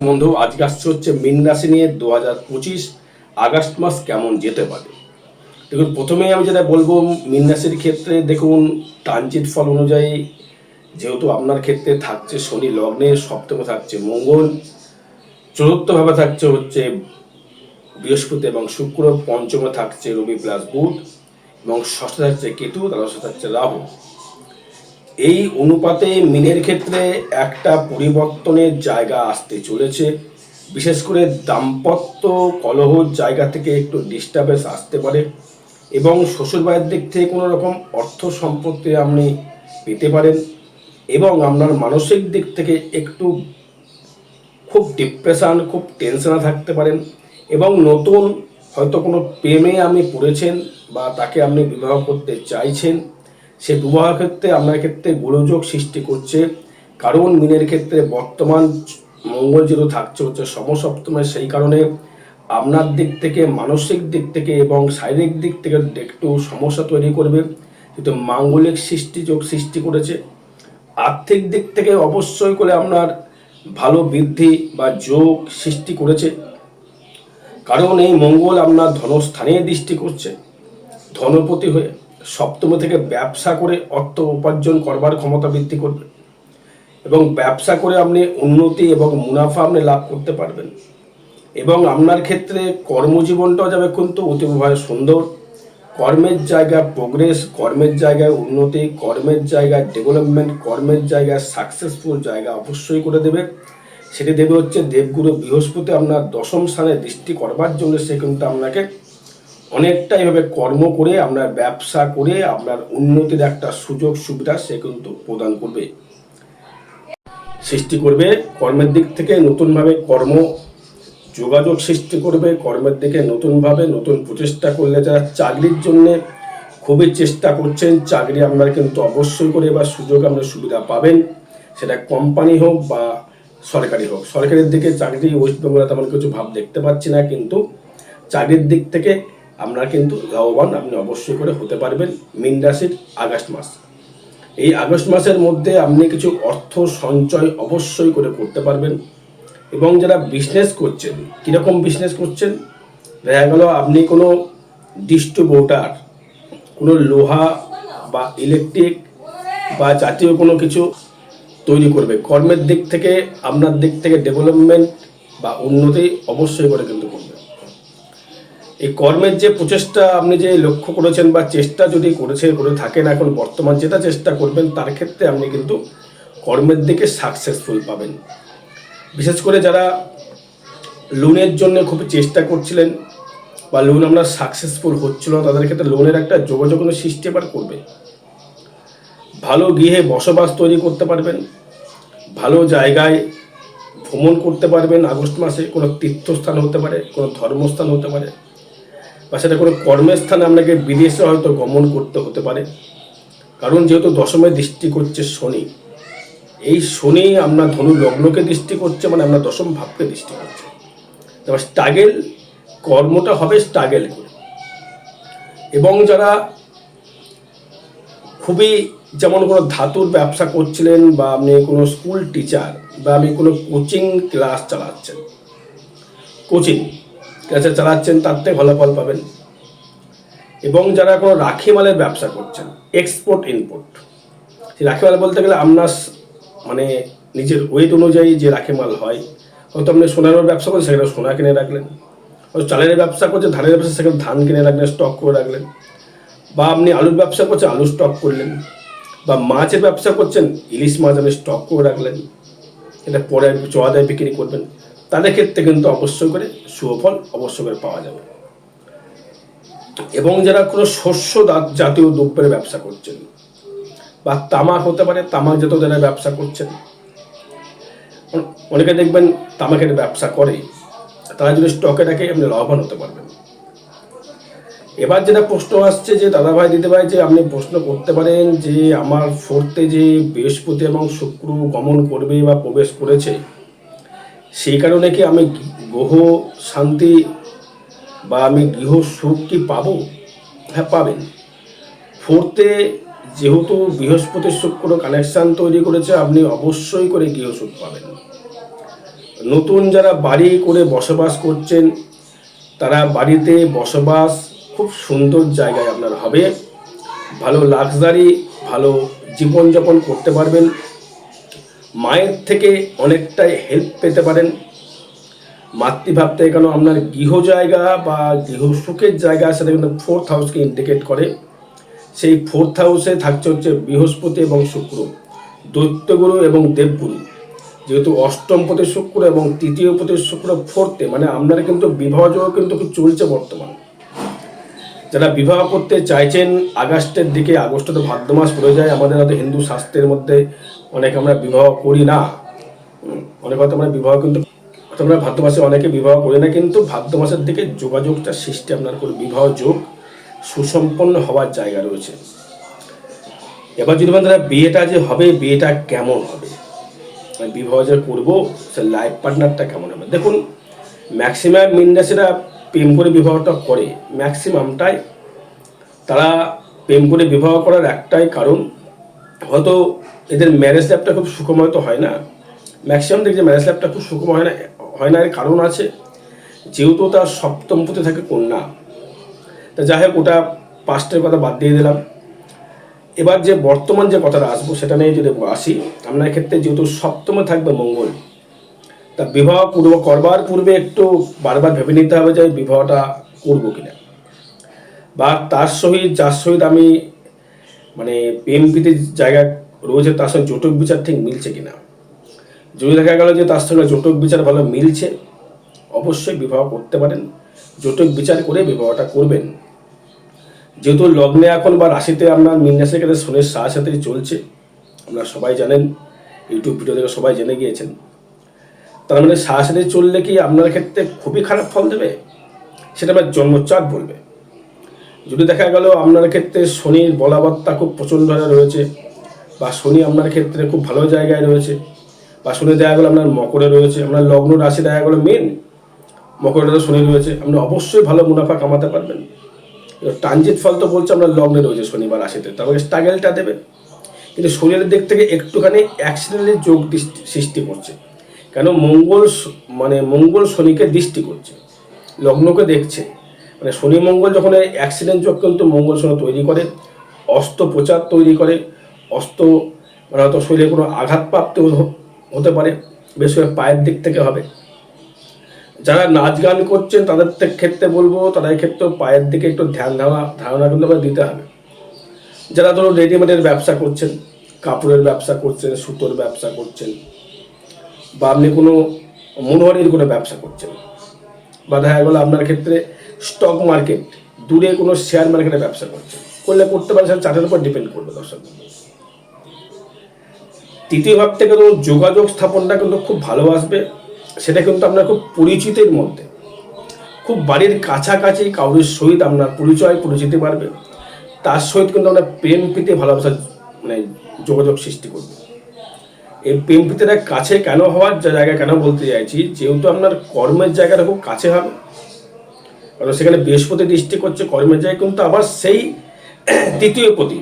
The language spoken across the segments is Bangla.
বন্ধু, আজকে আসছে হচ্ছে মীন রাশি নিয়ে দু হাজার পঁচিশ আগস্ট মাস কেমন যেতে পারে? দেখুন, প্রথমেই আমি যেটা বলব, মীন রাশির ক্ষেত্রে দেখুন ট্রানজিট ফল অনুযায়ী যেহেতু আপনার ক্ষেত্রে থাকছে শনি লগ্নে, সপ্তমে থাকছে মঙ্গল, চতুর্থভাবে থাকছে হচ্ছে বৃহস্পতি এবং শুক্র, পঞ্চমে থাকছে রবি প্লাস বুধ এবং ষষ্ঠে থাকছে কেতু, দ্বাদশ থাকছে রাহু। এই অনুপাতে মিনের ক্ষেত্রে একটা পরিবর্তনের জায়গা আসতে চলেছে। বিশেষ করে দাম্পত্য কলহর জায়গা থেকে একটু ডিস্টার্বেন্স আসতে পারে এবং শ্বশুরবাড়ির দিক থেকে কোনো রকম অর্থ সম্পত্তি আপনি পেতে পারেন এবং আপনার মানসিক দিক থেকে একটু খুব ডিপ্রেশান খুব টেনশনে থাকতে পারেন এবং নতুন হয়তো কোনো প্রেমে আপনি পড়েছেন বা তাকে আপনি বিবাহ করতে চাইছেন। সে বিবাহ ক্ষেত্রে আপনার ক্ষেত্রে গোলযোগ সৃষ্টি করছে। কারণ মিনের ক্ষেত্রে বর্তমান মঙ্গল যেহেতু থাকছে, হচ্ছে সমসপ্তমে, সেই কারণে আপনার দিক থেকে, মানসিক দিক থেকে এবং শারীরিক দিক থেকে একটু সমস্যা তৈরি করবে। কিন্তু মাঙ্গলিক সৃষ্টি যোগ সৃষ্টি করেছে। আর্থিক দিক থেকে অবশ্যই করে আপনার ভালো বৃদ্ধি বা যোগ সৃষ্টি করেছে। কারণ এই মঙ্গল আপনার ধনস্থানে দৃষ্টি করছে, ধনপতি হয়ে। সপ্তম থেকে ব্যবসা করে অর্থ উপার্জন করবার ক্ষমতা বৃদ্ধি করবে। এবং ব্যবসা করে আপনি উন্নতি এবং মুনাফা আপনি লাভ করতে পারবেন। এবং আপনার ক্ষেত্রে কর্মজীবনটাও যাবে কিন্তু অতিভাবে সুন্দর। কর্মের জায়গায় প্রোগ্রেস কর্মের জায়গায় উন্নতি, কর্মের জায়গায় ডেভেলপমেন্ট কর্মের জায়গায় সাকসেসফুল জায়গা অবশ্যই করে দেবে। সেটি দেবে হচ্ছে দেবগুরু বৃহস্পতি আপনার দশম স্থানে দৃষ্টি করবার জন্য সে কিন্তু আপনাকে অনেকটা এভাবে কর্ম করে আপনার ব্যবসা করে, আপনার উন্নতির একটা সুযোগ সুবিধা সে কিন্তু প্রদান করবে। সৃষ্টি করবে, কর্মের দিক থেকে নতুনভাবে কর্ম, যোগাযোগ সৃষ্টি করবে, কর্মের দিকে নতুনভাবে নতুন প্রচেষ্টা করলে যারা চাকরির জন্যে খুবই চেষ্টা করছেন, চাকরি আপনারা কিন্তু অবশ্যই করে বা সুযোগ আপনার সুবিধা পাবেন। সেটা কোম্পানি হোক বা সরকারি হোক। সরকারের দিকে চাকরি ওয়েস্ট বেঙ্গলে তেমন কিছু ভাব দেখতে পাচ্ছি না, কিন্তু চাকরির দিক থেকে আপনারা কিন্তু লাভবান, আপনি অবশ্যই করে হতে পারবেন মিন রাশির আগস্ট মাস। এই আগস্ট মাসের মধ্যে আপনি কিছু অর্থ সঞ্চয় অবশ্যই করে করতে পারবেন এবং যারা বিজনেস করছেন, কীরকম বিজনেস করছেন? দেখা গেল আপনি কোনো ডিস্ট্রিবিউটার কোনো লোহা বা ইলেকট্রিক বা জাতীয় কোনো কিছু তৈরি করবে। কর্মের দিক থেকে, আপনার দিক থেকে ডেভেলপমেন্ট বা উন্নতি অবশ্যই করে কিন্তু এই কর্মের যে প্রচেষ্টা আপনি যে লক্ষ্য করেছেন বা চেষ্টা যদি করেছেন করে থাকেন এখন বর্তমান যেটা চেষ্টা করবেন, তার ক্ষেত্রে আপনি কিন্তু কর্মের দিকে সাকসেসফুল পাবেন। বিশেষ করে যারা লোনের জন্য খুব চেষ্টা করছিলেন বা লোন আমরা সাকসেসফুল হচ্ছিল তাদের ক্ষেত্রে লোনের একটা যোগাযোগ সৃষ্টি আবার করবে। ভালো গৃহে বসবাস তৈরি করতে পারবেন, ভালো জায়গায় ভ্রমণ করতে পারবেন, আগস্ট মাসে কোনো তীর্থস্থান হতে পারে, কোনো ধর্মস্থান হতে পারে। বা সেটা কোনো কর্মের স্থানে আপনাকে বিদেশে হয়তো গমন করতে হতে পারে। কারণ যেহেতু দশমে দৃষ্টি করছে শনি, এই শনি আপনার ধনু লগ্নকে দৃষ্টি করছে মানে আপনার দশম ভাবকে দৃষ্টি করছে। এবার স্ট্রাগেল, কর্মটা হবে স্ট্রাগেল করে এবং যারা খুবই যেমন কোনো ধাতুর ব্যবসা করছিলেন বা আপনি কোনো স্কুল টিচার বা আপনি কোনো কোচিং ক্লাস চালাচ্ছেন, কোচিং ক্লাসে চালাচ্ছেন, তার থেকে ভালো ফল পাবেন। এবং যারা কোনো রাখি মালের ব্যবসা করছেন এক্সপোর্ট ইনপোর্ট সেই রাখি মাল বলতে গেলে আপনার মানে নিজের ওয়েট অনুযায়ী যে রাখি মাল হয়, হয়তো আপনি সোনার ব্যবসা করছেন সেখানে সোনা কিনে রাখলেন। হয়তো চালের ব্যবসা করছেন, ধানের ব্যবসা, সেখানে ধান কিনে রাখলেন স্টক করে রাখলেন। বা আপনি আলুর ব্যবসা করছেন আলু স্টক করলেন। বা মাছের ব্যবসা করছেন, ইলিশ মাছ আপনি স্টক করে রাখলেন। এটা পরে চোয়াদায় বিক্রি করবেন। তাদের ক্ষেত্রে কিন্তু অবশ্যই করে সুফল অবশ্যই করে পাওয়া যাবে। এবং যারা কোনো শস্য জাতীয় দ্রব্যের ব্যবসা করছেন বা তামাক হতে পারে, তামাক জাতীয় যারা ব্যবসা করছেন, অনেকে দেখবেন তামাকের ব্যবসা করে, তারা যদি স্টকে রাখে, আপনি লাভবান হতে পারবেন। এবার যেটা প্রশ্ন আসছে যে দাদা ভাই দিদি ভাই যে আপনি প্রশ্ন করতে পারেন যে, আমার ফোর্থে যে বৃহস্পতি এবং শুক্র গমন করবে বা প্রবেশ করেছে সেই কারণে কি আমি গ্রহ শান্তি বা আমি গৃহ সুখ কি পাবো? হ্যাঁ পাবেন। ফোর্থে, যেহেতু বৃহস্পতি শুক্র কানেকশান তৈরি করেছে, আপনি অবশ্যই করে গৃহ সুখ পাবেন। নতুন যারা বাড়ি করে বসবাস করছেন, তারা বাড়িতে বসবাস খুব সুন্দর জায়গায় আপনার হবে। ভালো লাক্সারি ভালো জীবনযাপন করতে পারবেন। মায়ের থেকে অনেকটাই হেল্প পেতে পারেন। মাতৃভাব থেকে কেন আপনার গৃহ জায়গা বা গৃহ সুখের জায়গা সেটা কিন্তু ফোর্থ হাউসকে ইন্ডিকেট করে। সেই ফোর্থ হাউসে থাকছে হচ্ছে বৃহস্পতি এবং শুক্র, দৈত্যগুরু এবং দেবগুরু। যেহেতু অষ্টম পতি শুক্র এবং তৃতীয় পতি শুক্র ফোর্থে মানে আপনার কিন্তু বিবাহ যোগ কিন্তু চলছে বর্তমান। যারা বিবাহ করতে চাইছেন, আগস্টের দিকে, আগস্ট তো ভাদ্র মাস পড়ে যায়, আমাদের হয়তো হিন্দু শাস্ত্রের মধ্যে অনেক আমরা বিবাহ করি না। অনেক হয়তো আমরা বিবাহ কিন্তু আমরা ভাদ্র মাসে অনেকে বিবাহ করি না, কিন্তু ভাদ্র মাসের দিকে যোগাযোগটা সৃষ্টি আপনার করে বিবাহ যোগ সুসম্পন্ন হওয়ার জায়গা রয়েছে। এবার যদি বন্ধুরা বিয়েটা যে হবে, বিয়েটা কেমন হবে? মানে বিবাহ যে করব, সে লাইফ পার্টনারটা কেমন হবে? দেখুন ম্যাক্সিমাম মিন্ডাসেরা প্রেম করে বিবাহটা করে ম্যাক্সিমামটাই তারা প্রেম করে বিবাহ করার একটাই কারণ। হয়তো এদের ম্যারেজ লাইফটা খুব সুখময় তো হয় না। ম্যাক্সিমাম দেখছি ম্যারেজ লাইফটা খুব সুখময় হয় না হয় না এর কারণ আছে। যেহেতু তার সপ্তম পথে থাকে কন্যা। তা যাই হোক, ওটা পাস্টের কথা বাদ দিয়ে দিলাম। এবার যে বর্তমান যে কথাটা আসব, সেটা নিয়ে যদি আসি আপনার ক্ষেত্রে যেহেতু সপ্তমে থাকবে মঙ্গল তা বিবাহ পূর্ব করবার পূর্বে একটু বারবার ভেবে নিতে হবে যে বিবাহটা করব কিনা। বা তার সহিত, যার সহিত আমি মানে প্রেম প্রীতির জায়গা রয়েছে, তার সঙ্গে জটক বিচার ঠিক মিলছে কিনা। যদি দেখা গেল যে তার সঙ্গে জটক বিচার ভালো মিলছে, অবশ্যই বিবাহ করতে পারেন। জটক বিচার করে বিবাহটা করবেন। যেহেতু লগ্নে এখন বা রাশিতে আপনার মিন্যাসের ক্ষেত্রে শনির সাথে চলছে, আপনারা সবাই জানেন, ইউটিউব ভিডিও থেকে সবাই জেনে গিয়েছেন। তার মানে সাথে চললে কি আপনার ক্ষেত্রে খুবই খারাপ ফল দেবে? সেটা আমার জন্মচাপ বলবে। যদি দেখা গেল আপনার ক্ষেত্রে শনির বলাবত্তা খুব প্রচণ্ড হারে রয়েছে, বা শনি আপনার ক্ষেত্রে খুব ভালো জায়গায় রয়েছে, বা শনি দেখা গেলো আপনার মকরে রয়েছে, আপনার লগ্ন রাশি দেখা গেলো মেন মকরে তো শনি রয়েছে, আপনি অবশ্যই ভালো মুনাফা কামাতে পারবেন। ট্রানজিট ফল তো বলছে আপনার লগ্নে রয়েছে শনিবার রাশিতে তারপরে স্ট্রাগেলটা দেবে। কিন্তু শরীরের দিক থেকে একটুখানি অ্যাক্সিডেন্টের যোগ সৃষ্টি করছে। কেন মঙ্গল মানে মঙ্গল শনিকে দৃষ্টি করছে, লগ্নকে দেখছে। মানে শনি মঙ্গল যখন অ্যাক্সিডেন্ট যোগ কিন্তু মঙ্গল শনি তৈরি করে অস্ত্রোপচার তৈরি করে অস্ত্র মানে হয়তো শরীরে কোনো আঘাতপ্রাপ্ত হতে পারে, বেশ করে পায়ের দিক থেকে হবে। যারা নাচ গান করছেন তাদের ক্ষেত্রে বলব, তাদের ক্ষেত্রে পায়ের দিকে একটু ধ্যান ধারণা ধারণা কিন্তু দিতে হবে। যারা ধরো রেডিমেডের ব্যবসা করছেন, কাপড়ের ব্যবসা করছেন, সুতোর ব্যবসা করছেন বা আপনি কোনো মনোহারির কোনো ব্যবসা করছেন বা দেখা গেলো আপনার ক্ষেত্রে স্টক মার্কেট দূরে কোনো শেয়ার মার্কেটে ব্যবসা করছেন। করলে করতে পারেন, সেটা চার্টের উপর ডিপেন্ড করবে দর্শক। তৃতীয় ভাব থেকে তো যোগাযোগ স্থাপনটা কিন্তু খুব ভালো আসবে। সেটা কিন্তু আপনার খুব পরিচিতের মধ্যে। খুব বাড়ির কাছাকাছি কাউরির সহিত আপনার পরিচয়, পরিচিতি বাড়বে। তার সহিত কিন্তু আমরা প্রেম প্রীতি, ভালোবাসার মানে যোগাযোগ সৃষ্টি করবে। প্রীতিটা কাছে কেন হওয়ার জায়গা কেন বলতে চাইছি, যেহেতু আপনার কর্মের জায়গাটা খুব কাছে হবে। কারণ সেখানে বৃহস্পতি দৃষ্টি করছে, কর্মের জায়গায় কিন্তু আবার সেই তৃতীয় পতি।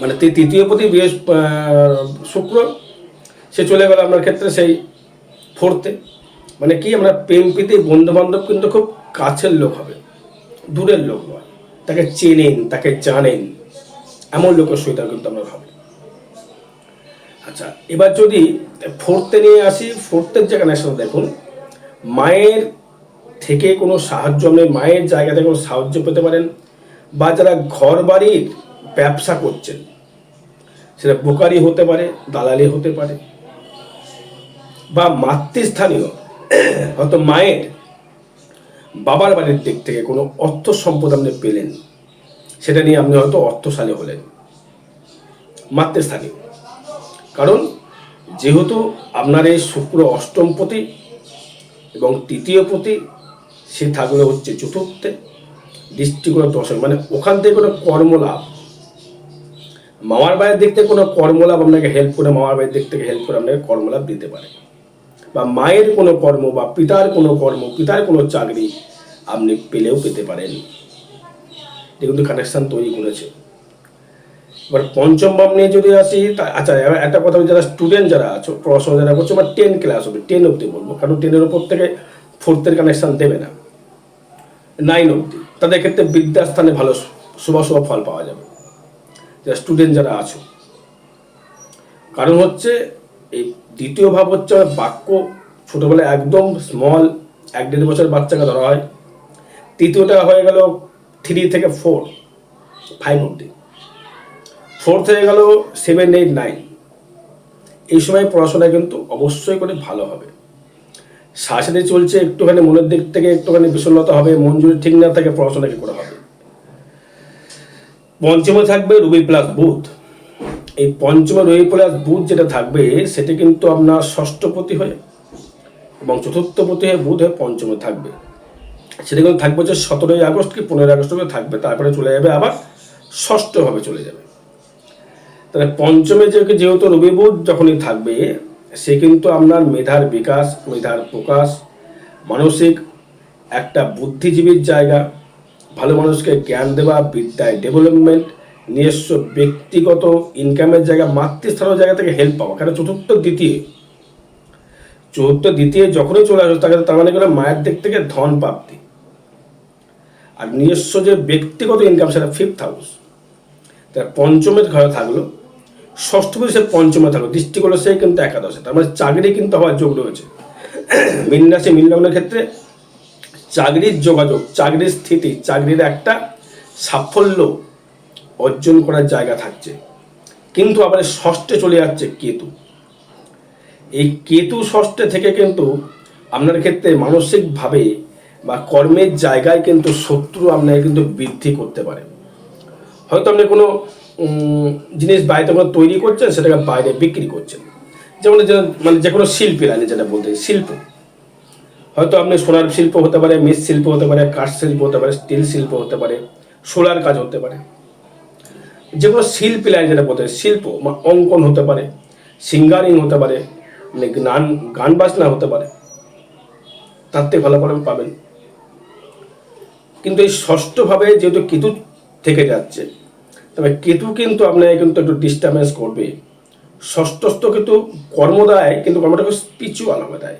মানে তৃতীয় পতি বৃহস্প শুক্র, সে চলে গেল আপনার ক্ষেত্রে সেই ফোর্থে। মানে কি আমরা প্রেম বন্ধু বান্ধব কিন্তু খুব কাছের লোক হবে, দূরের লোক নয়। তাকে চেনেন, তাকে জানেন, এমন লোকের সহিত কিন্তু আমরা হবে আচ্ছা এবার যদি ফোর্থে নিয়ে আসি, ফোর্থের যে কানেকশন দেখুন, মায়ের থেকে কোনো সাহায্য আপনি মায়ের জায়গা থেকে কোনো সাহায্য পেতে পারেন, বা যারা ঘর বাড়ির ব্যবসা করছেন, সেটা বোকারি হতে পারে, দালালি হতে পারে, বা মাতৃস্থানীয়, হয়তো মায়ের বাবার বাড়ির দিক থেকে কোনো অর্থ সম্পদ আপনি পেলেন, সেটা নিয়ে আপনি হয়তো অর্থশালী হলেন, মাতৃস্থানীয়। কারণ যেহেতু আপনার এই শুক্র অষ্টম পতি এবং তৃতীয় পতি, সে থাকলে হচ্ছে চতুর্থে, দৃষ্টিকোণ দশম মানে ওখান থেকে কোনো কর্মলাভ। মামার বাড়ির দিক থেকে কোনো কর্মলাভ আপনাকে হেল্প করে, মামার বাড়ির দিক থেকে হেল্প করে আপনাকে কর্মলাভ দিতে পারে। বা মায়ের কোনো কর্ম বা পিতার কোনো কর্ম, পিতার কোনো চাকরি আপনি পেলেও পেতে পারেন। কিন্তু কানেকশান তৈরি করেছে। এবার পঞ্চম ভাব নিয়ে যদি আসি আচ্ছা এবার একটা কথা যারা স্টুডেন্ট যারা আছো, পড়াশোনা যারা করছ বা টেন ক্লাস হবে টেন অবধি বলব, কারণ টেনের ওপর থেকে ফোর্থের কানেকশন দেবে না। নাইন অবধি। তাদের ক্ষেত্রে বিদ্যাস্থানে ভালো শুভ শুভ ফল পাওয়া যাবে, যারা স্টুডেন্ট যারা আছো। কারণ হচ্ছে, এই দ্বিতীয় ভাব হচ্ছে বাক্য ছোটোবেলায় একদম স্মল এক দেড় বছর বাচ্চাকে ধরা হয়। তৃতীয়টা হয়ে গেল থ্রি থেকে ফোর ফাইভ অবধি। ফোর্থ হয়ে গেল সেভেন এইট নাইন এই সময় পড়াশোনা কিন্তু অবশ্যই করে ভালো হবে। সাথে চলছে একটুখানি মনের দিক থেকে একটুখানি বিষণ্ণতা হবে, মন যদি ঠিক না থাকে পড়াশোনা কি করে হবে? পঞ্চমে থাকবে রবি প্লাস বুধ এই পঞ্চমে রবি প্লাস বুধ যেটা থাকবে, সেটা কিন্তু আপনার ষষ্ঠপতি হয়ে এবং চতুর্থপতি হয়ে বুধ হয়ে পঞ্চমে থাকবে। সেটা কিন্তু থাকবে হচ্ছে সতেরোই আগস্ট কি পনেরোই আগস্ট থাকবে, তারপরে চলে যাবে আবার ষষ্ঠভাবে চলে যাবে। তাহলে পঞ্চমে যেহেতু রবি বুধ যখনই থাকবে, সে কিন্তু আপনার মেধার বিকাশ, মেধার প্রকাশ, মানসিক একটা বুদ্ধিজীবীর জায়গা, ভালো মানুষকে জ্ঞান দেওয়া, বিদ্যায় ডেভেলপমেন্ট নিজস্ব ব্যক্তিগত ইনকামের জায়গা মাতৃস্থানের জায়গা থেকে হেল্প পাওয়া। কারণ চতুর্থ, দ্বিতীয়। চতুর্থ, দ্বিতীয় যখনই চলে আসবে, তাকে তার মানে গেলে মায়ের দিক থেকে ধন প্রাপ্তি। আর নিজস্ব যে ব্যক্তিগত ইনকাম সেটা ফিফথ হাউস তার পঞ্চমের ঘরে থাকল ষষ্ঠপতি সে পঞ্চমে থাকল দৃষ্টি করল সে কিন্তু একাদশে, তার মানে চাকরি কিন্তু হওয়ার যোগ রয়েছে। মিনরাশি মিনলগ্নের ক্ষেত্রে চাকরির যোগাযোগ, চাকরির স্থিতি, চাকরির একটা সাফল্য অর্জন করার জায়গা থাকছে। কিন্তু আবার ষষ্ঠে চলে যাচ্ছে কেতু। এই কেতু ষষ্ঠে থেকে কিন্তু আপনার ক্ষেত্রে মানসিকভাবে বা কর্মের জায়গায় কিন্তু শত্রু আপনাকে কিন্তু বৃদ্ধি করতে পারে। হয়তো আপনি কোনো জিনিস বাড়িতে কোনো তৈরি করছেন, সেটাকে বাইরে বিক্রি করছেন। যেমন মানে যে কোনো শিল্পী লাইনে যেটা বলতে শিল্প। হয়তো আপনি সোনার শিল্প হতে পারে মৃৎ শিল্প হতে পারে, কাঠ শিল্প হতে পারে, স্টিল শিল্প হতে পারে, সোলার কাজ হতে পারে। যে কোনো শিল্পী লাইন যেটা বলতে শিল্প বা অঙ্কন হতে পারে, সিঙ্গারিং হতে পারে মানে গান গান বাজনা হতে পারে। তার থেকে ভালো ফল পাবেন। কিন্তু এই ষষ্ঠভাবে যেহেতু কেতু থেকে যাচ্ছে তবে কেতু কিন্তু আপনাকে কিন্তু একটু ডিস্টার্বেন্স করবে। ষষ্ঠস্থ কিন্তু কর্ম দেয়, কিন্তু কর্মটাকে স্পিরিচুয়াল ভাবে দেয়,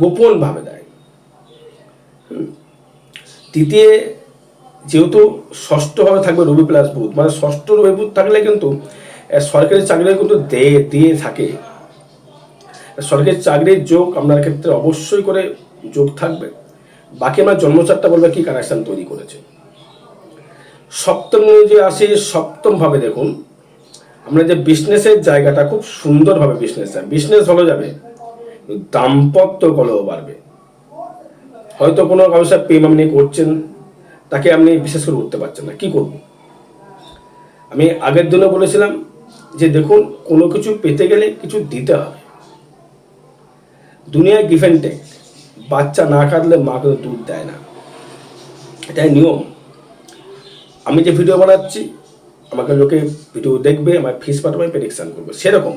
গোপনভাবে দেয়। তৃতীয়, যেহেতু ষষ্ঠভাবে থাকবে রবি প্লাস বুধ মানে ষষ্ঠ রবি বুধ থাকলে কিন্তু সরকারি চাকরি কিন্তু দিয়ে দিয়ে থাকে। সরকারি চাকরির যোগ আপনার ক্ষেত্রে অবশ্যই করে যোগ থাকবে। বাকি আমার জন্মচারটা বলবে কি কানেকশন তৈরি করেছে। সপ্তম যে আসি সপ্তম ভাবে দেখুন, আমরা যে বিজনেসের জায়গাটা খুব সুন্দরভাবে বিজনেস যায় বিজনেস ভালো যাবে দাম্পত্য কলহ বাড়বে। হয়তো কোনো ব্যবসা প্রেম আপনি করছেন, তাকে আপনি বিশেষ করে উঠতে পারছেন না। কি করব? আমি আগের দিনে বলেছিলাম যে দেখুন, কোনো কিছু পেতে গেলে কিছু দিতে হবে। দুনিয়ায় গিভ অ্যান্ড টেক বাচ্চা না কাটলে মা কিন্তু দুধ দেয় না। এটাই নিয়ম। আমি যে ভিডিও বানাচ্ছি, আমাকে লোকে ভিডিও দেখবে আমার ফিস পাঠাবে প্রেডিকশান করবে। সেরকম।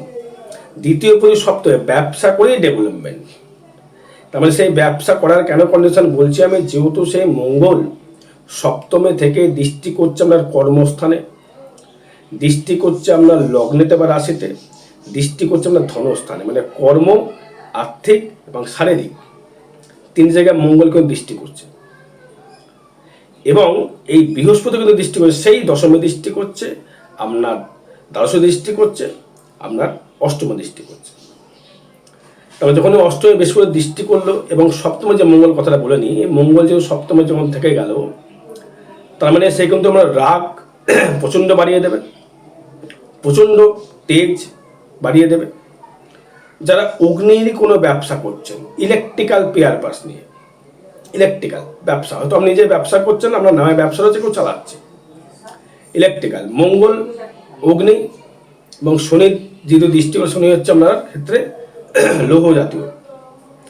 দ্বিতীয় পরি সপ্তাহে ব্যবসা করেই ডেভেলপমেন্ট তার মানে সেই ব্যবসা করার কেন কন্ডিশন বলছি আমি? যেহেতু সেই মঙ্গল সপ্তমে থেকে দৃষ্টি করছে আপনার কর্মস্থানে, দৃষ্টি করছে আপনার লগ্নেতে বা রাশিতে, দৃষ্টি করছে আপনার ধনস্থানে। মানে কর্ম, আর্থিক এবং শারীরিক। তিন জায়গায় মঙ্গল কিন্তু দৃষ্টি করছে। এবং এই বৃহস্পতি কিন্তু দৃষ্টি করছে, সেই দশমে দৃষ্টি করছে, আপনার দ্বাদশ দৃষ্টি করছে, আপনার অষ্টম দৃষ্টি করছে। তবে যখন অষ্টমে করে দৃষ্টি করল এবং সপ্তমে যে মঙ্গল কথাটা বলে নিই মঙ্গল যে সপ্তমে যখন থেকে গেল, তার মানে সে কিন্তু আমরা রাগ প্রচণ্ড বাড়িয়ে দেবে, প্রচণ্ড তেজ বাড়িয়ে দেবে। যারা অগ্নির কোনো ব্যবসা করছেন ইলেকট্রিক্যাল পেয়ার পাস নিয়ে ইলেকট্রিক্যাল ব্যবসা। হয়তো আপনি নিজে ব্যবসা করছেন, আপনার নামে ব্যবসা হচ্ছে কেউ চালাচ্ছে। ইলেকট্রিক্যাল মঙ্গল, অগ্নি এবং শনির যেহেতু দৃষ্টি শনি হচ্ছে আপনার ক্ষেত্রে লৌহ জাতীয়।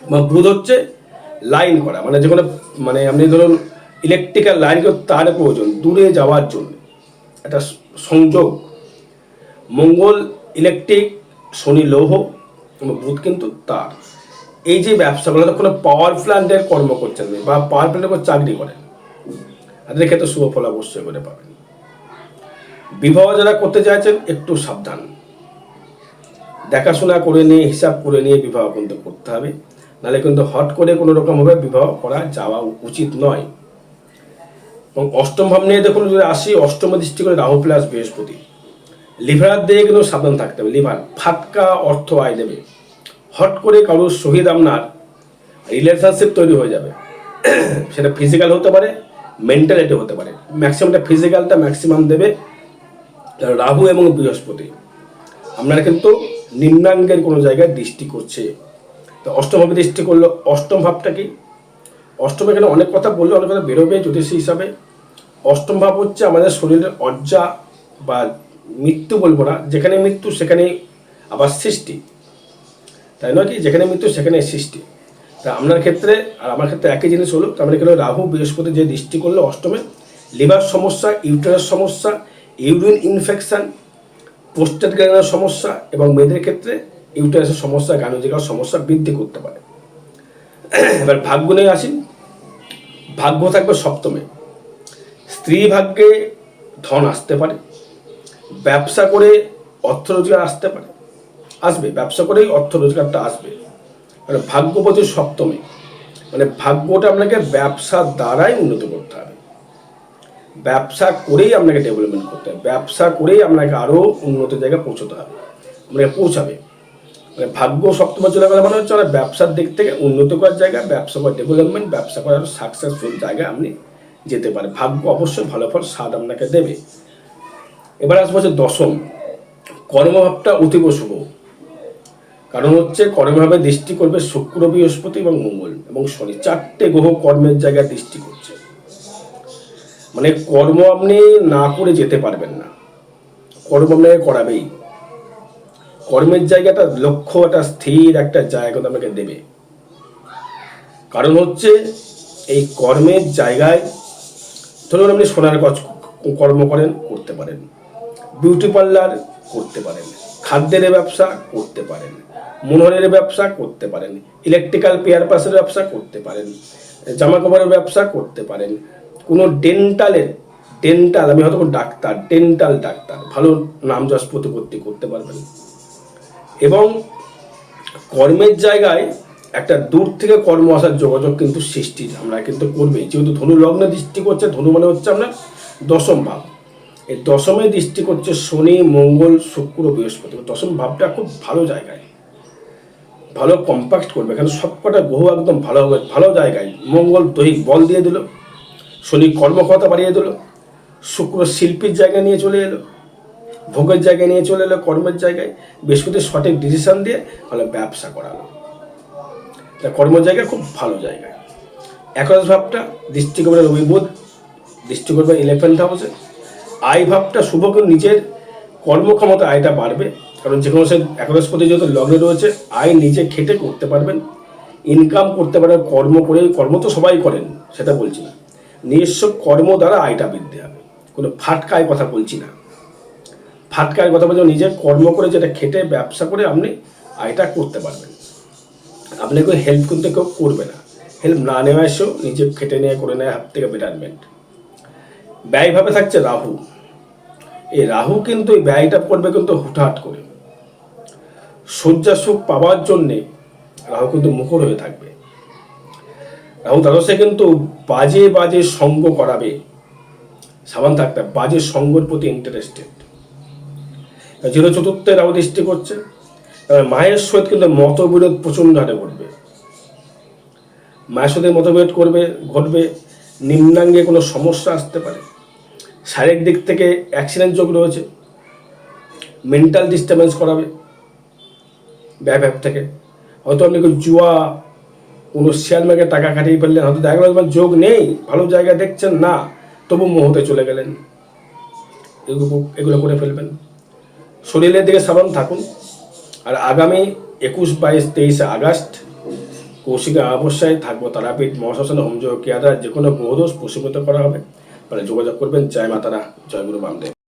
বা বুধ হচ্ছে লাইন করা মানে যে কোনো মানে আপনি ধরুন ইলেকট্রিক্যাল লাইন তার প্রয়োজন, দূরে যাওয়ার জন্য। একটা সংযোগ। মঙ্গল ইলেকট্রিক শনি লৌহ এবং বুধ কিন্তু তার। এই যে ব্যবসাগুলো কোনো পাওয়ার প্ল্যান্টের কর্ম করছেন বা পাওয়ার প্ল্যান্টের উপর চাকরি করেন তাদের ক্ষেত্রে শুভ ফল অবশ্যই করে পাবেন। বিবাহ যারা করতে চাইছেন, একটু সাবধান। দেখাশোনা করে নিয়ে, হিসাব করে নিয়ে বিবাহ কিন্তু করতে হবে। নাহলে কিন্তু হট করে কোনো রকমভাবে বিবাহ করা যাওয়া উচিত নয়। এবং অষ্টম ভাব নিয়ে দেখুন, যদি আসি, অষ্টম দৃষ্টি করে রাহু প্লাস বৃহস্পতি। লিভার দিয়ে কিন্তু সাবধান থাকতে হবে। লিভার, ফাটকা অর্থ আয় দেবে। হট করে কারোর শহীদ আপনার রিলেশনশিপ তৈরি হয়ে যাবে। সেটা ফিজিক্যাল হতে পারে মেন্টালিটি হতে পারে। ম্যাক্সিমামটা ফিজিক্যালটা ম্যাক্সিমাম দেবে রাহু এবং বৃহস্পতি। আপনারা কিন্তু নিম্নাঙ্গের কোনো জায়গায় দৃষ্টি করছে। তো অষ্টমভাবে দৃষ্টি করল, অষ্টম ভাবটা কি? অষ্টম এখানে অনেক কথা বললে, অনেক কথা বেরোবে জ্যোতিষী হিসাবে। অষ্টম ভাব হচ্ছে আমাদের শরীরের অজ্জা বা মৃত্যু বলব না, যেখানে মৃত্যু সেখানে আবার সৃষ্টি। তাই নয় কি? যেখানে মৃত্যু সেখানে সৃষ্টি। তা আপনার ক্ষেত্রে, আর আমার ক্ষেত্রে একই জিনিস হলো, তার মানে রাহু, বৃহস্পতি যে দৃষ্টি করল অষ্টমে, লিভার সমস্যা, ইউটেরাস সমস্যা, ইউরিন ইনফেকশান পোস্টেট গ্যানের সমস্যা এবং মেয়েদের ক্ষেত্রে ইউটেরাসের সমস্যা গানুজিকার সমস্যা বৃদ্ধি করতে পারে। এবার ভাগ্য নিয়ে আসি। ভাগ্য থাকবে সপ্তমে। স্ত্রী ভাগ্যে ধন আসতে পারে, ব্যবসা করে অর্থ রোজগার আসতে পারে আসবে, ব্যবসা করেই অর্থ রোজগারটা আসবে। মানে ভাগ্যপতি সপ্তমে মানে ভাগ্যটা আপনাকে ব্যবসার দ্বারাই উন্নত করতে হবে। ব্যবসা করেই আপনাকে ডেভেলপমেন্ট করতে হবে, ব্যবসা করেই আপনাকে আরও উন্নত জায়গায় পৌঁছতে হবে আপনাকে পৌঁছাবে। মানে ভাগ্য সপ্তমে চলে গেলে মানে হচ্ছে মানে ব্যবসার দিক থেকে উন্নত করার জায়গা, ব্যবসা করার ডেভেলপমেন্ট ব্যবসা করার সাকসেসফুল জায়গায় আপনি যেতে পারে ভাগ্য অবশ্যই ভালো ফল, স্বাদ আপনাকে দেবে। এবার আসব হচ্ছে দশম, কর্মভাবটা অতীব শুভ। কারণ হচ্ছে কর্মভাবে দৃষ্টি করবে শুক্র, বৃহস্পতি এবং মঙ্গল, এবং শনি চারটে গ্রহ কর্মের জায়গায় দৃষ্টি করছে। মানে কর্ম আপনি না করে যেতে পারবেন না। কর্ম আপনাকে করাবেই। কর্মের জায়গাটা লক্ষ্য একটা স্থির একটা জায়গা আপনাকে দেবে। কারণ হচ্ছে এই কর্মের জায়গায় ধরুন আপনি সোনার গছ কর্ম করেন, করতে পারেন। বিউটি পার্লার করতে পারেন। খাদ্যের ব্যবসা করতে পারেন। মনোহরের ব্যবসা করতে পারেন ইলেকট্রিক্যাল পেয়ার পাসের ব্যবসা করতে পারেন জামা কাপড়ের ব্যবসা করতে পারেন। কোনো ডেন্টালের ডেন্টাল আমি হয়তো ডাক্তার ডেন্টাল ডাক্তার, ভালো নাম যশ প্রতিপত্তি করতে পারবেন। এবং কর্মের জায়গায় একটা দূর থেকে কর্ম আসার যোগাযোগ কিন্তু সৃষ্টি, আমরা কিন্তু করবেই যেহেতু ধনু লগ্নে দৃষ্টি করছে, ধনু মানে হচ্ছে আপনার দশম ভাব। এই দশমে দৃষ্টি করছে শনি, মঙ্গল, শুক্র, বৃহস্পতি। দশম ভাবটা খুব ভালো জায়গায়। ভালো কম্প্যাক্ট করবে এখানে সবকটা গ্রহ একদম ভালো হবে, ভালো জায়গায়। মঙ্গল দৈহিক বল দিয়ে দিল, শনি কর্মক্ষমতা বাড়িয়ে দিল, শুক্র শিল্পীর জায়গা নিয়ে চলে এলো, ভোগের জায়গায় নিয়ে চলে এলো, কর্মের জায়গায়। বৃহস্পতি সঠিক ডিসিশন দিয়ে ভালো ব্যবসা করালো। তা কর্মের জায়গা খুব ভালো জায়গা। একাদশ ভাবটা দৃষ্টি রবি বুধ দৃষ্টি ইলেভেন্থ হাউসে আয় ভাবটা শুভ নিজের কর্মক্ষমতা আয়টা বাড়বে। কারণ যে কোনো সে একাদশপতি যেহেতু লগ্নে রয়েছে, আয় নিজে খেটে করতে পারবেন ইনকাম করতে পারবেন, কর্ম করে, কর্ম তো সবাই করেন, সেটা বলছি না। নিজস্ব কর্ম দ্বারা আয়টা বৃদ্ধি হবে। কোনো ফাটকায় কথা বলছি না। ফাটকায় কথা বলছি নিজের কর্ম করে যেটা খেটে ব্যবসা করে আপনি আয়টা করতে পারবেন। আপনাকে হেল্প কিন্তু কেউ করবে না। হেল্প না নেওয়া এসেও নিজে খেটে নিয়ে, করে নেয় হাত থেকে বেটারমেন্ট ব্যয়ভাবে থাকছে রাহু। এই রাহু কিন্তু এই ব্যয়টা করবে কিন্তু হুটহাট করে। শয্যা সুখ পাওয়ার জন্যে রাহু কিন্তু মুখর হয়ে থাকবে। রাহু দ্বাদশে কিন্তু বাজে বাজে সঙ্গ করাবে। সাবান থাকতে বাজে সঙ্গর প্রতি ইন্টারেস্টেড যেহেতু চতুর্থে রাহু দৃষ্টি করছে মায়ের সহিত কিন্তু মতবিরোধ প্রচণ্ড হারে ঘটবে। মায়ের সাথে মতবিরোধ করবে, ঘটবে, নিম্নাঙ্গে কোনো সমস্যা আসতে পারে। শারীরিক দিক থেকে অ্যাক্সিডেন্ট যোগ রয়েছে মেন্টাল ডিস্টারবেন্স করাবে ব্যয় থেকে। হয়তো আপনি জুয়া, কোনো শেয়ার মার্কেট টাকা কাটিয়ে ফেললেন, হয়তো দেখা গেল যোগ নেই, ভালো জায়গা দেখছেন না, তবু মোহতে চলে গেলেন। এগুলো এগুলো করে ফেলবেন। শরীরের দিকে সাবধান থাকুন। আর আগামী একুশ, বাইশ, তেইশে আগস্ট কৌশিকা অবশ্যই থাকব তারাপীঠ মহাশাসন হোমযোগ কেয়াদা যে কোনো গ্রহদোষ প্রশীভূত করা হবে। মানে যোগাযোগ করবেন। জয় মাতারা জয় গুরু বামদেব